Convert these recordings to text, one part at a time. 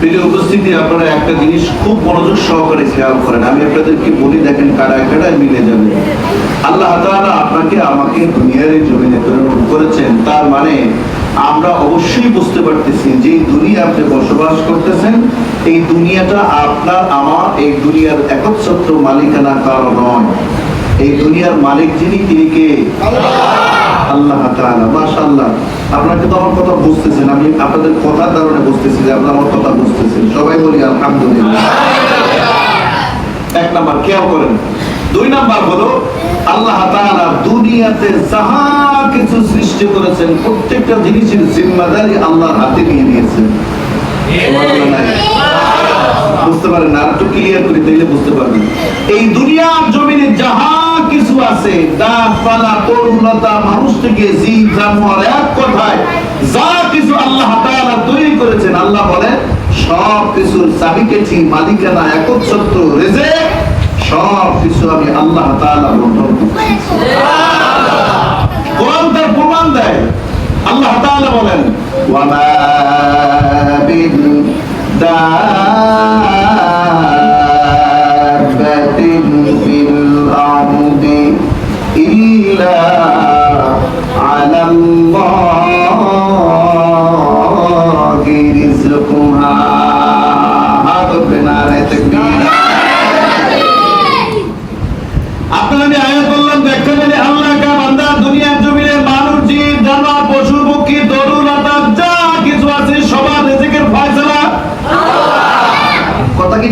প্রিয় উপস্থিতি, আপনারা একটা জিনিস খুব মনোযোগ সহকারে খেয়াল করেন। আমি আপনাদেরকে বলি, দেখেন কারায় মিলে যাবে। আল্লাহ আপনাকে আমাকে দুনিয়ার এই জমিনে প্রেরণ করেছেন। তার মানে আমরা অবশ্যই বুঝতে পারতেছি যে দুনিয়া আপনি বসবাস করতেছেন, এই দুনিয়াটা আপনার, আমার, এই দুনিয়ার একচ্ছত্র মালিকানা কারণ নয়। এই দুনিয়ার মালিক যিনি, তিনি কে? আল্লাহ তাআলা, মাশাআল্লাহ। আপনারা কিন্তু আমার কথা বুঝতেছেন, আমি আপনাদের কথার কারণে বুঝতেছি যে আপনারা আমার কথা বুঝতেছেন। সবাই বলি আলহামদুলিল্লাহ। এক নাম্বার, খেয়াল করেন। দুই নাম্বার হলো, আল্লাহ তাআলা দুনিয়াতে যাহা কিছু সৃষ্টি করেছেন, প্রত্যেকটা জিনিসের জিম্মাদারি আল্লাহর হাতে নিয়ে নিয়েছেন। সুবহানাল্লাহ? বুঝতে পারেন আর একটু ক্লিয়ার করে দিলে বুঝতে পারবেন এই দুনিয়ার জমিনে যাহা কিছু আছে, গাছপালা তরুণতা মানুষ থেকে জীব, জানোয়ার এক কথায়, যা কিছু আল্লাহ তাআলা তৈরি করেছেন, আল্লাহ বলেন, সব কিছুর চাবিকেছি মালিকানা, একচ্ছত্র রেজে সব কিছু আমি আল্লাহ তাআলা করছি। কোরআন তার প্রমাণ দেয়। আল্লাহ তাআলা বলেন, ওয়ামা বিন দাব্বাতিন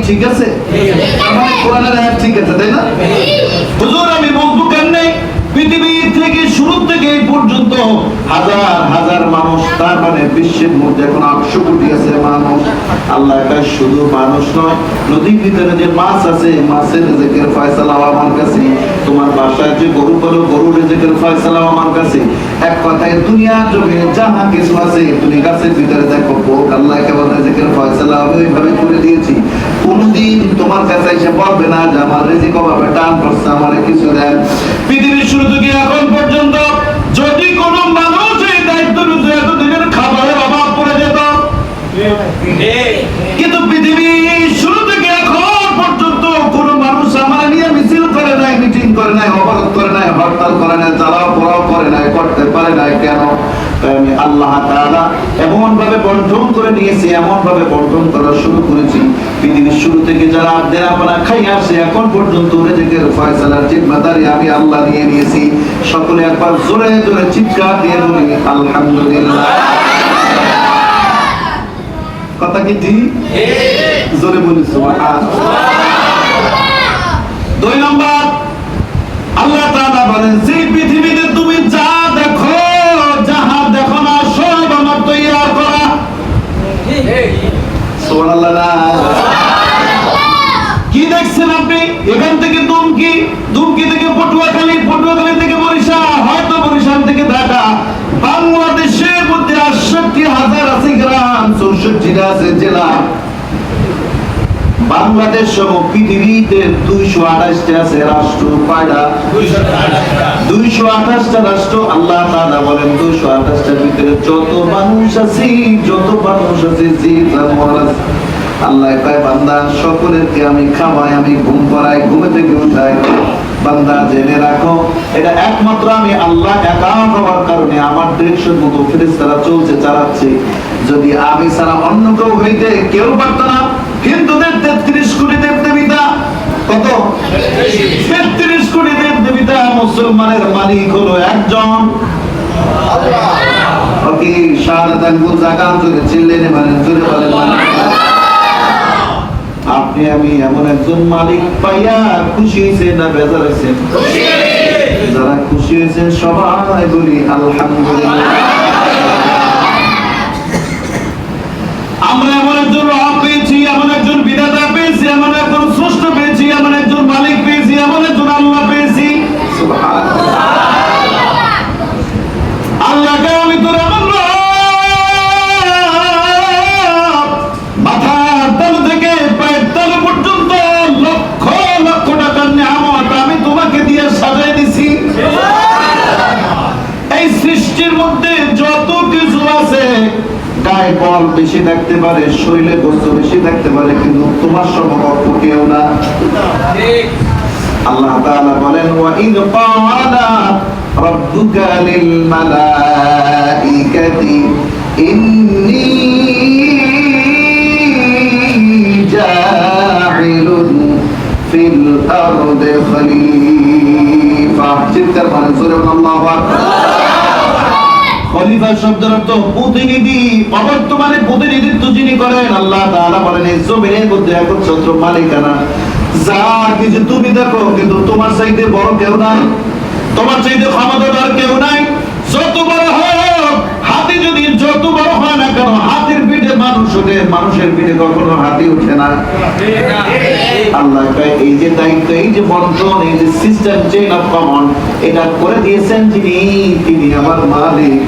ঠিক আছে? আমার কোরআনের আয়াত ঠিক আছে, তাই না? হুজুর, আমি বলব কেমনে পৃথিবী থেকে, শুরু থেকে এই পর্যন্ত হাজার হাজার মানুষ মানে বিশ্বের মধ্যে এখন আটশো কোটি আছে মানুষ। আল্লাহ শুধু মানুষ নয়, নদীর ভিতরে যে মাছ আছে মাছের রেজেকের ফয়সালাও আমার কাছে। তোমার বাসায় যে গরু পালো গরু রেজেকের ফয়সালাও আমার কাছে। এক কথায় দুনিয়ার জমিনে যাহা কিছু আছে, তুমি গাছের ভিতরে দেখো পোক আল্লাহ কেবল রেজেকের ফয়সালা আমি ওইভাবে করে দিয়েছি। কোনদিন তোমার কাছে এসে বলবে না যে আমার রেজিক অভাবে টান পড়ছে, আমার কিছু দেন। পৃথিবীর শুরু থেকে এখন পর্যন্ত যদি কোনো মানুষ এই দায়িত্ব নিতে এতদিনের খাবারের অভাব পড়ে যেত কিন্তু পৃথিবী শুরু থেকে এখন পর্যন্ত কোনো মানুষ আমার নিয়ে মিছিল করে নাই মিটিং করে নাই অবরোধ করে নাই হরতাল করে নাই জ্বালাও পোড়াও করে নাই করতে পারে নাই কেন তাই আমি আল্লাহ তাআলা এমন ভাবে বন্টন করে নিয়েছি এমন ভাবে বন্টন করা শুরু করেছি। পৃথিবীর শুরু থেকে যারা দেনাপানা খাই আসে, এখন পর্যন্ত রেজেকের ফয়সালার জিম্মাদারি আমি আল্লাহ নিয়ে নিয়েছি সকলে একবার জোরে জোরে চিৎকার দিয়ে বলি, আলহামদুলিল্লাহ। কথা কি ঠিক? জোরে বলি, সুবহানাল্লাহ। দুই নম্বর, আল্লাহ দেখছেন আপনি, এখান থেকে দুমকি দুমকি থেকে পটুয়াখালী পটুয়াখালী থেকে বরিশাল, হয়তো বরিশাল থেকে ঢাকা। বাংলাদেশের মধ্যে আটষট্টি হাজার আছে গ্রাম চৌষট্টিটা আছে জেলা। বাংলাদেশ সহ পৃথিবীতে দুইশো আঠাশটা আছে রাষ্ট্র, কয়টা? দুইশো আঠাশটা রাষ্ট্র, আল্লাহ তাআলা বলেন দুইশো আঠাশটার ভিতরে যত মানুষ আছে, যত মানুষ আছে, যে আল্লাহ কয় বান্দা সকলেরকে আমি খাওয়াই আমি ঘুম করাই ঘুমে থেকে উঠাই। বান্দা জেনে রাখো এটা একমাত্র আমি আল্লাহ একা হওয়ার কারণে আমার দেড়শোর মতো ফেরেশতারা চলছে চালাচ্ছে। যদি আমি ছাড়া অন্য কেউ হইতে কেউ পারতো না। হিন্দুদের তেত্রিশ কোটি দেব দেবিতা কত? তেত্রিশ কোটি দেব দেবিতা মুসলমানের মালিক হলো একজন। আল্লাহ। ওকে শাহাদাত গুল জাকাত জোরে চিল্লেন মানে জোরে বলেন মালিক। আপনি আমি এমন একজন মালিক পাইয়া খুশি হয়েছে না বেজার হয়েছে যারা খুশি হয়েছে সবাই বলি আলহামদুলিল্লাহ। আমরা এমন একজন রব পেয়েছি এমন একজন বিধাতা পেয়েছি এমন গায়ে বল বেশি থাকতে পারে, শরীরে গোস্ত বেশি থাকতে পারে, কিন্তু তোমার সমকক্ষ কেউ না। আল্লাহ তাআলা বলেন, ওয়া ইদ ক্বালা রাব্বুকা লিল মালাইকাতি, ইন্নী জাইলুন ফিল আরদি খলিফা। চিৎকার করেন আকবার খলিফা শব্দের অর্থ প্রতিনিধি, অবর্তমানে প্রতিনিধিত্ব যিনি করেন, আল্লাহ তাআলা বলেন, এই জমিনের মধ্যে মালিকানা। যা কিছু তুমি দেখো, কিন্তু তোমার চাইতে বড় কেউ নাই। তোমার চাইতে ক্ষমতাদার কেউ পিঠে কখনো হাতি ওঠে না। আল্লাহ এই যে দায়িত্ব, এই যে বন্টন এই যে সিস্টেম চেইন অফ কমান্ড এটা করে দিয়েছেন যিনি, তিনি আমার মালিক,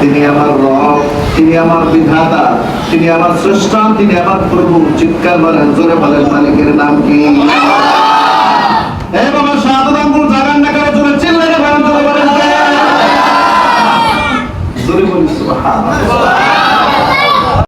তিনি আমার রব, তিনি আমার বিধাতা, তিনি আমার স্রষ্টা, তিনি আমার প্রভু। চিৎকার বলেন জোরে বলেন, মালিকের নাম কি? এই বাবা